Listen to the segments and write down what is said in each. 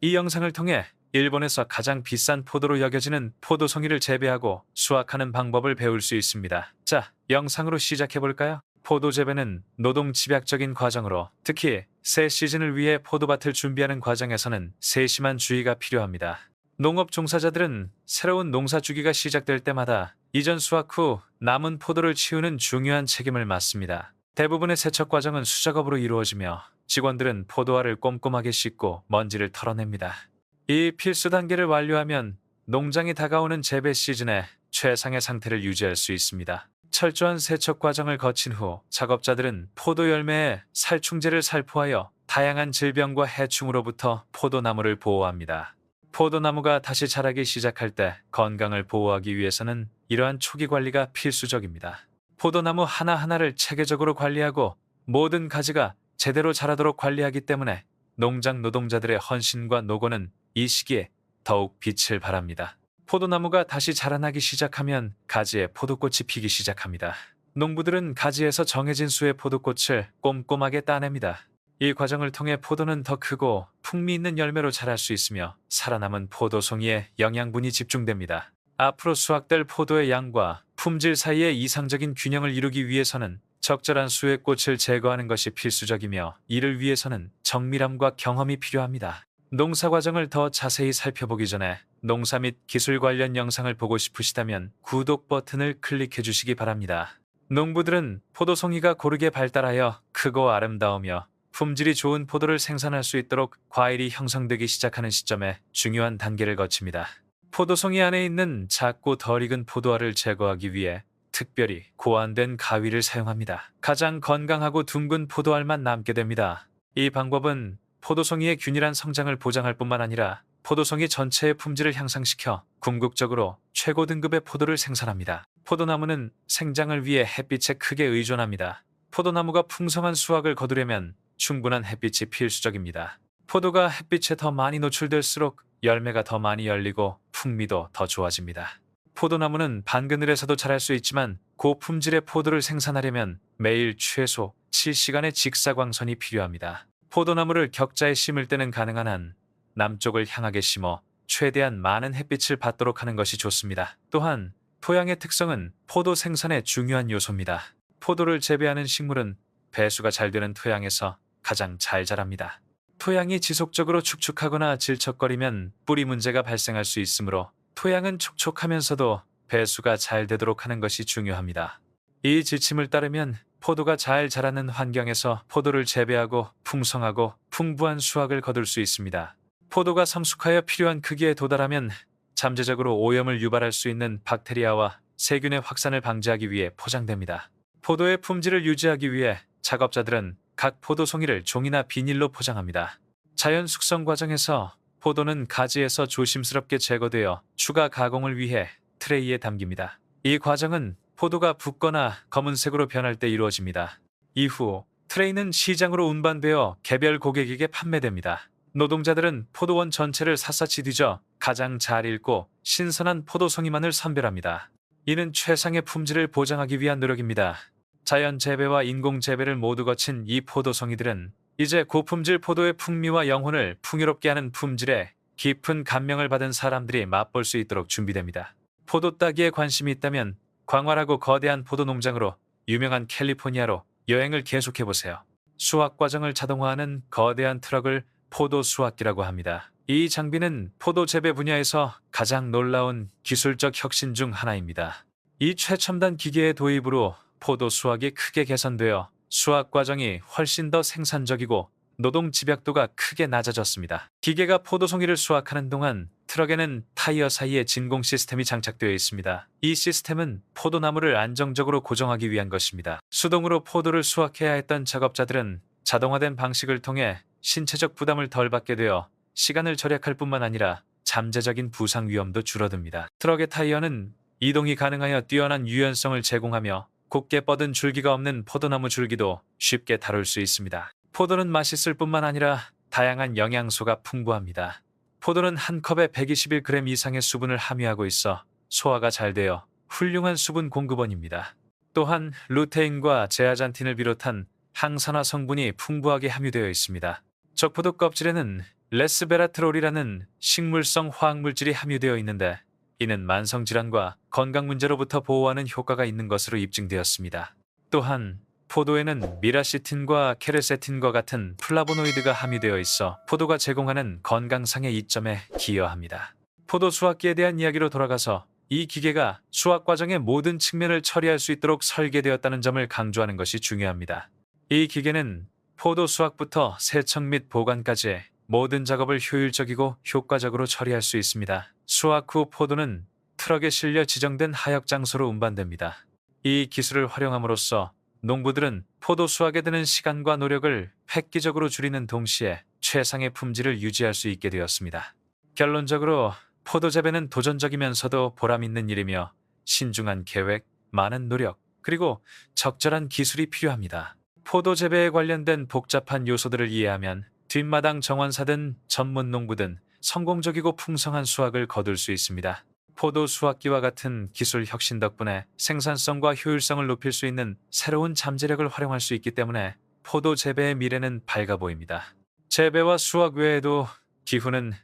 이 영상을 통해 일본에서 가장 비싼 포도로 여겨지는 포도 송이를 재배하고 수확하는 방법을 배울 수 있습니다. 자, 영상으로 시작해 볼까요? 포도 재배는 노동 집약적인 과정으로 특히 새 시즌을 위해 포도밭을 준비하는 과정에서는 세심한 주의가 필요합니다. 농업 종사자들은 새로운 농사 주기가 시작될 때마다 이전 수확 후 남은 포도를 치우는 중요한 책임을 맡습니다. 대부분의 세척 과정은 수작업으로 이루어지며 직원들은 포도알을 꼼꼼하게 씻고 먼지를 털어냅니다. 이 필수 단계를 완료하면 농장이 다가오는 재배 시즌에 최상의 상태를 유지할 수 있습니다. 철저한 세척 과정을 거친 후 작업자들은 포도 열매에 살충제를 살포하여 다양한 질병과 해충으로부터 포도나무를 보호합니다. 포도나무가 다시 자라기 시작할 때 건강을 보호하기 위해서는 이러한 초기 관리가 필수적입니다. 포도나무 하나하나를 체계적으로 관리하고 모든 가지가 제대로 자라도록 관리하기 때문에 농장 노동자들의 헌신과 노고는 이 시기에 더욱 빛을 발합니다. 포도나무가 다시 자라나기 시작하면 가지에 포도꽃이 피기 시작합니다. 농부들은 가지에서 정해진 수의 포도꽃을 꼼꼼하게 따냅니다. 이 과정을 통해 포도는 더 크고 풍미 있는 열매로 자랄 수 있으며 살아남은 포도송이에 영양분이 집중됩니다. 앞으로 수확될 포도의 양과 품질 사이의 이상적인 균형을 이루기 위해서는 적절한 수의 꽃을 제거하는 것이 필수적이며 이를 위해서는 정밀함과 경험이 필요합니다. 농사 과정을 더 자세히 살펴보기 전에 농사 및 기술 관련 영상을 보고 싶으시다면 구독 버튼을 클릭해 주시기 바랍니다. 농부들은 포도송이가 고르게 발달하여 크고 아름다우며 품질이 좋은 포도를 생산할 수 있도록 과일이 형성되기 시작하는 시점에 중요한 단계를 거칩니다. 포도송이 안에 있는 작고 덜 익은 포도알을 제거하기 위해 특별히 고안된 가위를 사용합니다. 가장 건강하고 둥근 포도알만 남게 됩니다. 이 방법은 포도송이의 균일한 성장을 보장할 뿐만 아니라 포도송이 전체의 품질을 향상시켜 궁극적으로 최고 등급의 포도를 생산합니다. 포도나무는 생장을 위해 햇빛에 크게 의존합니다. 포도나무가 풍성한 수확을 거두려면 충분한 햇빛이 필수적입니다. 포도가 햇빛에 더 많이 노출될수록 열매가 더 많이 열리고 풍미도 더 좋아집니다. 포도나무는 반그늘에서도 자랄 수 있지만 고품질의 포도를 생산하려면 매일 최소 7시간의 직사광선이 필요합니다. 포도나무를 격자에 심을 때는 가능한 한 남쪽을 향하게 심어 최대한 많은 햇빛을 받도록 하는 것이 좋습니다. 또한 토양의 특성은 포도 생산의 중요한 요소입니다. 포도를 재배하는 식물은 배수가 잘 되는 토양에서 가장 잘 자랍니다. 토양이 지속적으로 축축하거나 질척거리면 뿌리 문제가 발생할 수 있으므로 토양은 촉촉하면서도 배수가 잘 되도록 하는 것이 중요합니다. 이 지침을 따르면 포도가 잘 자라는 환경에서 포도를 재배하고 풍성하고 풍부한 수확을 거둘 수 있습니다. 포도가 성숙하여 필요한 크기에 도달하면 잠재적으로 오염을 유발할 수 있는 박테리아와 세균의 확산을 방지하기 위해 포장됩니다. 포도의 품질을 유지하기 위해 작업자들은 각 포도 송이를 종이나 비닐로 포장합니다. 자연 숙성 과정에서 포도는 가지에서 조심스럽게 제거되어 추가 가공을 위해 트레이에 담깁니다. 이 과정은 포도가 붓거나 검은색으로 변할 때 이루어집니다. 이후 트레이는 시장으로 운반되어 개별 고객에게 판매됩니다. 노동자들은 포도원 전체를 샅샅이 뒤져 가장 잘 읽고 신선한 포도송이만을 선별합니다. 이는 최상의 품질을 보장하기 위한 노력입니다. 자연 재배와 인공 재배를 모두 거친 이 포도송이들은 이제 고품질 포도의 풍미와 영혼을 풍요롭게 하는 품질에 깊은 감명을 받은 사람들이 맛볼 수 있도록 준비됩니다. 포도 따기에 관심이 있다면 광활하고 거대한 포도 농장으로 유명한 캘리포니아로 여행을 계속해 보세요. 수확 과정을 자동화하는 거대한 트럭을 포도 수확기라고 합니다. 이 장비는 포도 재배 분야에서 가장 놀라운 기술적 혁신 중 하나입니다. 이 최첨단 기계의 도입으로 포도 수확이 크게 개선되어 수확 과정이 훨씬 더 생산적이고 노동 집약도가 크게 낮아졌습니다. 기계가 포도 송이를 수확하는 동안 트럭에는 타이어 사이에 진공 시스템이 장착되어 있습니다. 이 시스템은 포도나무를 안정적으로 고정하기 위한 것입니다. 수동으로 포도를 수확해야 했던 작업자들은 자동화된 방식을 통해 신체적 부담을 덜 받게 되어 시간을 절약할 뿐만 아니라 잠재적인 부상 위험도 줄어듭니다. 트럭의 타이어는 이동이 가능하여 뛰어난 유연성을 제공하며 곱게 뻗은 줄기가 없는 포도나무 줄기도 쉽게 다룰 수 있습니다. 포도는 맛있을 뿐만 아니라 다양한 영양소가 풍부합니다. 포도는 한 컵에 121g 이상의 수분을 함유하고 있어 소화가 잘 되어 훌륭한 수분 공급원입니다. 또한 루테인과 제아잔틴을 비롯한 항산화 성분이 풍부하게 함유되어 있습니다. 적포도 껍질에는 레스베라트롤이라는 식물성 화학 물질이 함유되어 있는데 이는 만성 질환과 건강 문제로부터 보호하는 효과가 있는 것으로 입증되었습니다. 또한 포도에는 미라시틴과 케르세틴과 같은 플라보노이드가 함유되어 있어 포도가 제공하는 건강상의 이점에 기여합니다. 포도 수확기에 대한 이야기로 돌아가서 이 기계가 수확 과정의 모든 측면을 처리할 수 있도록 설계되었다는 점을 강조하는 것이 중요합니다. 이 기계는 포도 수확부터 세척 및 보관까지 모든 작업을 효율적이고 효과적으로 처리할 수 있습니다. 수확 후 포도는 트럭에 실려 지정된 하역 장소로 운반됩니다. 이 기술을 활용함으로써 농부들은 포도 수확에 드는 시간과 노력을 획기적으로 줄이는 동시에 최상의 품질을 유지할 수 있게 되었습니다. 결론적으로 포도 재배는 도전적이면서도 보람 있는 일이며 신중한 계획, 많은 노력, 그리고 적절한 기술이 필요합니다. 포도 재배에 관련된 복잡한 요소들을 이해하면 뒷마당 정원사든 전문 농부든 성공적이고 풍성한 수확을 거둘 수 있습니다. 포도 수확기와 같은 기술 혁신 덕분에 생산성과 효율성을 높일 수 있는 새로운 잠재력을 활용할 수 있기 때문에 포도 재배의 미래는 밝아 보입니다. 재배와 수확 외에도 기후는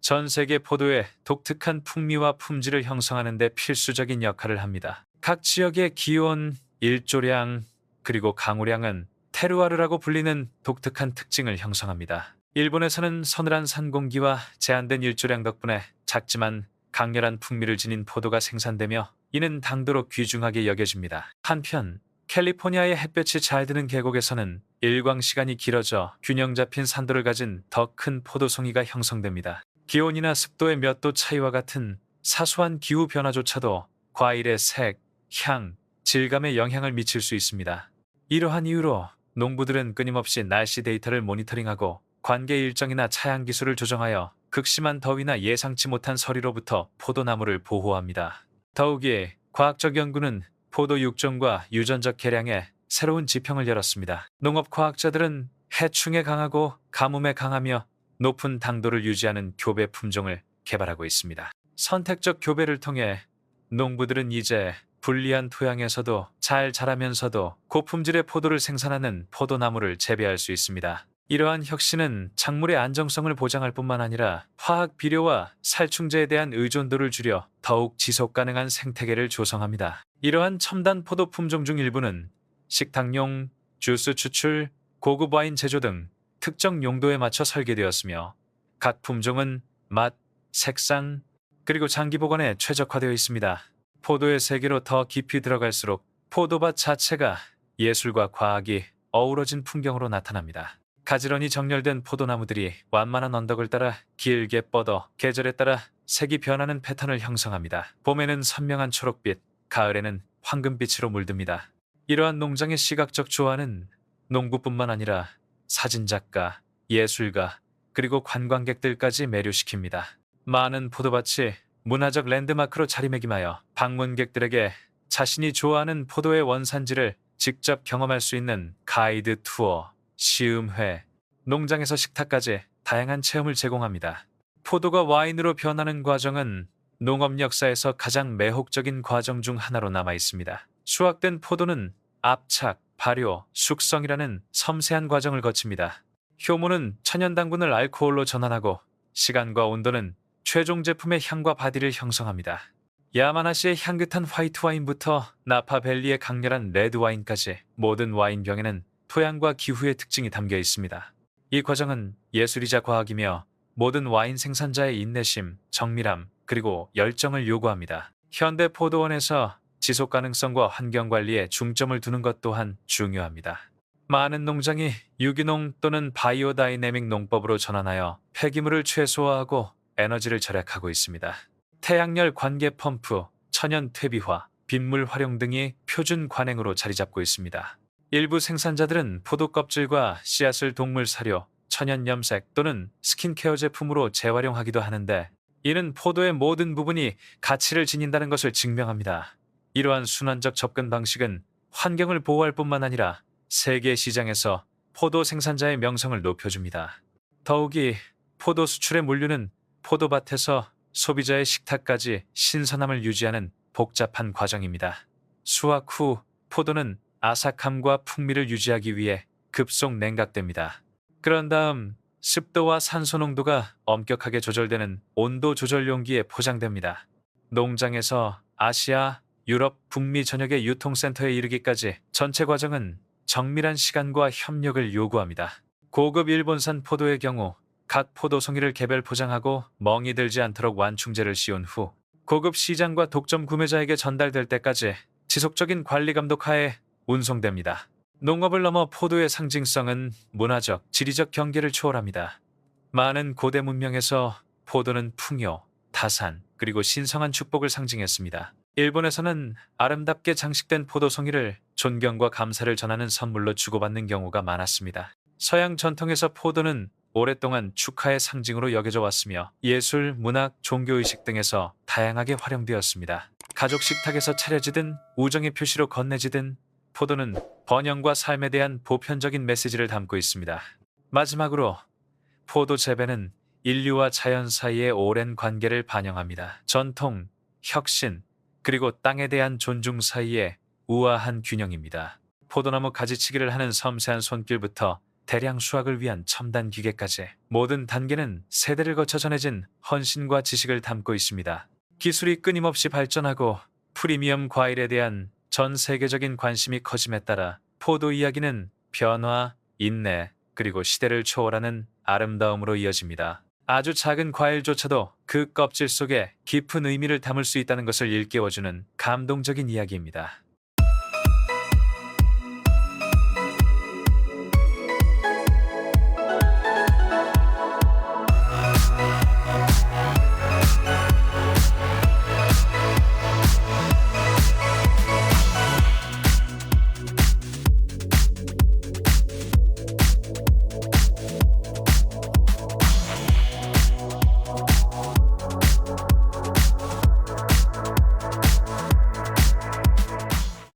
전 세계 포도의 독특한 풍미와 품질을 형성하는 데 필수적인 역할을 합니다. 각 지역의 기온, 일조량, 그리고 강우량은 테루아르라고 불리는 독특한 특징을 형성합니다. 일본에서는 서늘한 산 공기와 제한된 일조량 덕분에 작지만 강렬한 풍미를 지닌 포도가 생산되며 이는 당도로 귀중하게 여겨집니다. 한편 캘리포니아의 햇볕이 잘 드는 계곡에서는 일광 시간이 길어져 균형 잡힌 산도를 가진 더 큰 포도송이가 형성됩니다. 기온이나 습도의 몇 도 차이와 같은 사소한 기후 변화조차도 과일의 색, 향, 질감에 영향을 미칠 수 있습니다. 이러한 이유로 농부들은 끊임없이 날씨 데이터를 모니터링하고 관계 일정이나 차양 기술을 조정하여 극심한 더위나 예상치 못한 서리로부터 포도나무를 보호합니다. 더욱이 과학적 연구는 포도 육종과 유전적 개량에 새로운 지평을 열었습니다. 농업 과학자들은 해충에 강하고 가뭄에 강하며 높은 당도를 유지하는 교배 품종을 개발하고 있습니다. 선택적 교배를 통해 농부들은 이제 불리한 토양에서도 잘 자라면서도 고품질의 포도를 생산하는 포도나무를 재배할 수 있습니다. 이러한 혁신은 작물의 안정성을 보장할 뿐만 아니라 화학 비료와 살충제에 대한 의존도를 줄여 더욱 지속 가능한 생태계를 조성합니다. 이러한 첨단 포도 품종 중 일부는 식탁용, 주스 추출, 고급 와인 제조 등 특정 용도에 맞춰 설계되었으며 각 품종은 맛, 색상, 그리고 장기 보관에 최적화되어 있습니다. 포도의 세계로 더 깊이 들어갈수록 포도밭 자체가 예술과 과학이 어우러진 풍경으로 나타납니다. 가지런히 정렬된 포도나무들이 완만한 언덕을 따라 길게 뻗어 계절에 따라 색이 변하는 패턴을 형성합니다. 봄에는 선명한 초록빛, 가을에는 황금빛으로 물듭니다. 이러한 농장의 시각적 조화는 농부뿐만 아니라 사진작가, 예술가, 그리고 관광객들까지 매료시킵니다. 많은 포도밭이 문화적 랜드마크로 자리매김하여 방문객들에게 자신이 좋아하는 포도의 원산지를 직접 경험할 수 있는 가이드 투어, 시음회, 농장에서 식탁까지 다양한 체험을 제공합니다. 포도가 와인으로 변하는 과정은 농업 역사에서 가장 매혹적인 과정 중 하나로 남아 있습니다. 수확된 포도는 압착, 발효, 숙성이라는 섬세한 과정을 거칩니다. 효모는 천연 당분을 알코올로 전환하고 시간과 온도는 최종 제품의 향과 바디를 형성합니다. 야마나시의 향긋한 화이트 와인부터 나파밸리의 강렬한 레드 와인까지 모든 와인병에는 토양과 기후의 특징이 담겨 있습니다. 이 과정은 예술이자 과학이며 모든 와인 생산자의 인내심, 정밀함, 그리고 열정을 요구합니다. 현대 포도원에서 지속 가능성과 환경 관리에 중점을 두는 것 또한 중요합니다. 많은 농장이 유기농 또는 바이오다이내믹 농법으로 전환하여 폐기물을 최소화하고 에너지를 절약하고 있습니다. 태양열 관계 펌프, 천연 퇴비화, 빗물 활용 등이 표준 관행으로 자리 잡고 있습니다. 일부 생산자들은 포도 껍질과 씨앗을 동물 사료, 천연 염색 또는 스킨케어 제품으로 재활용하기도 하는데 이는 포도의 모든 부분이 가치를 지닌다는 것을 증명합니다. 이러한 순환적 접근 방식은 환경을 보호할 뿐만 아니라 세계 시장에서 포도 생산자의 명성을 높여줍니다. 더욱이 포도 수출의 물류는 포도밭에서 소비자의 식탁까지 신선함을 유지하는 복잡한 과정입니다. 수확 후 포도는 아삭함과 풍미를 유지하기 위해 급속 냉각됩니다. 그런 다음 습도와 산소 농도가 엄격하게 조절되는 온도 조절 용기에 포장됩니다. 농장에서 아시아, 유럽, 북미 전역의 유통센터에 이르기까지 전체 과정은 정밀한 시간과 협력을 요구합니다. 고급 일본산 포도의 경우 각 포도 송이를 개별 포장하고 멍이 들지 않도록 완충제를 씌운 후 고급 시장과 독점 구매자에게 전달될 때까지 지속적인 관리 감독 하에 운송됩니다. 농업을 넘어 포도의 상징성은 문화적, 지리적 경계를 초월합니다. 많은 고대 문명에서 포도는 풍요, 다산, 그리고 신성한 축복을 상징했습니다. 일본에서는 아름답게 장식된 포도송이를 존경과 감사를 전하는 선물로 주고받는 경우가 많았습니다. 서양 전통에서 포도는 오랫동안 축하의 상징으로 여겨져 왔으며 예술, 문학, 종교의식 등에서 다양하게 활용되었습니다. 가족 식탁에서 차려지든 우정의 표시로 건네지든 포도는 번영과 삶에 대한 보편적인 메시지를 담고 있습니다. 마지막으로 포도 재배는 인류와 자연 사이의 오랜 관계를 반영합니다. 전통, 혁신, 그리고 땅에 대한 존중 사이의 우아한 균형입니다. 포도나무 가지치기를 하는 섬세한 손길부터 대량 수확을 위한 첨단 기계까지 모든 단계는 세대를 거쳐 전해진 헌신과 지식을 담고 있습니다. 기술이 끊임없이 발전하고 프리미엄 과일에 대한 전 세계적인 관심이 커짐에 따라 포도 이야기는 변화, 인내, 그리고 시대를 초월하는 아름다움으로 이어집니다. 아주 작은 과일조차도 그 껍질 속에 깊은 의미를 담을 수 있다는 것을 일깨워주는 감동적인 이야기입니다.